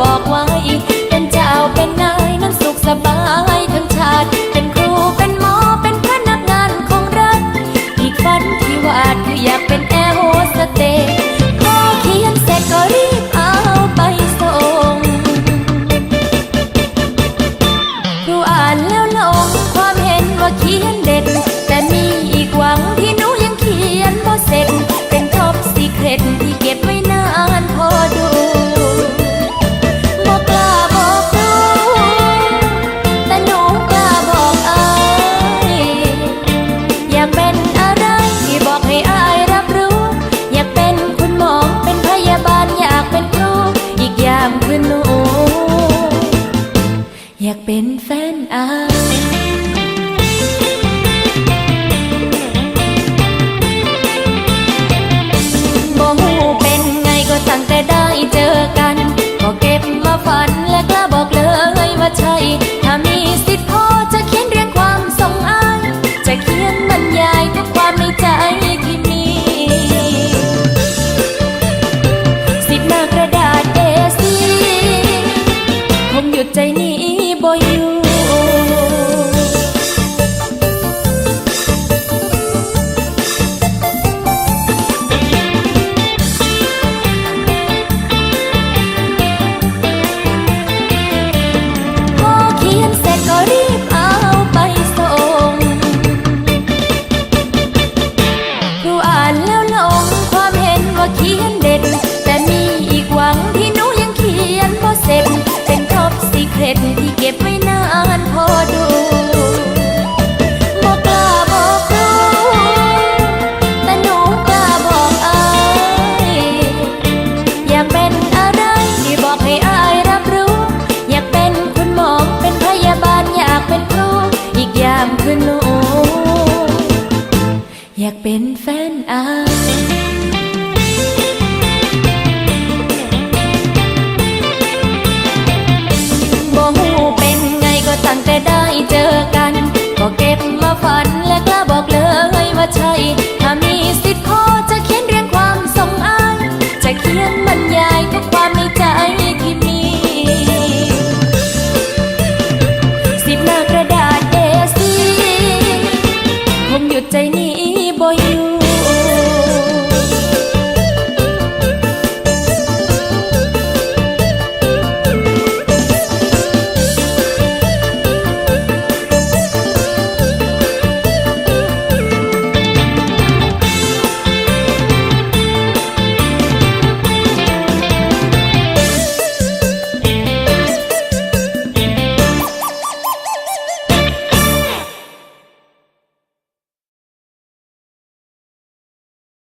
บอกว่า เจอกัน ก็เก็บมาฝันและกล้าบอกเลยว่าใช่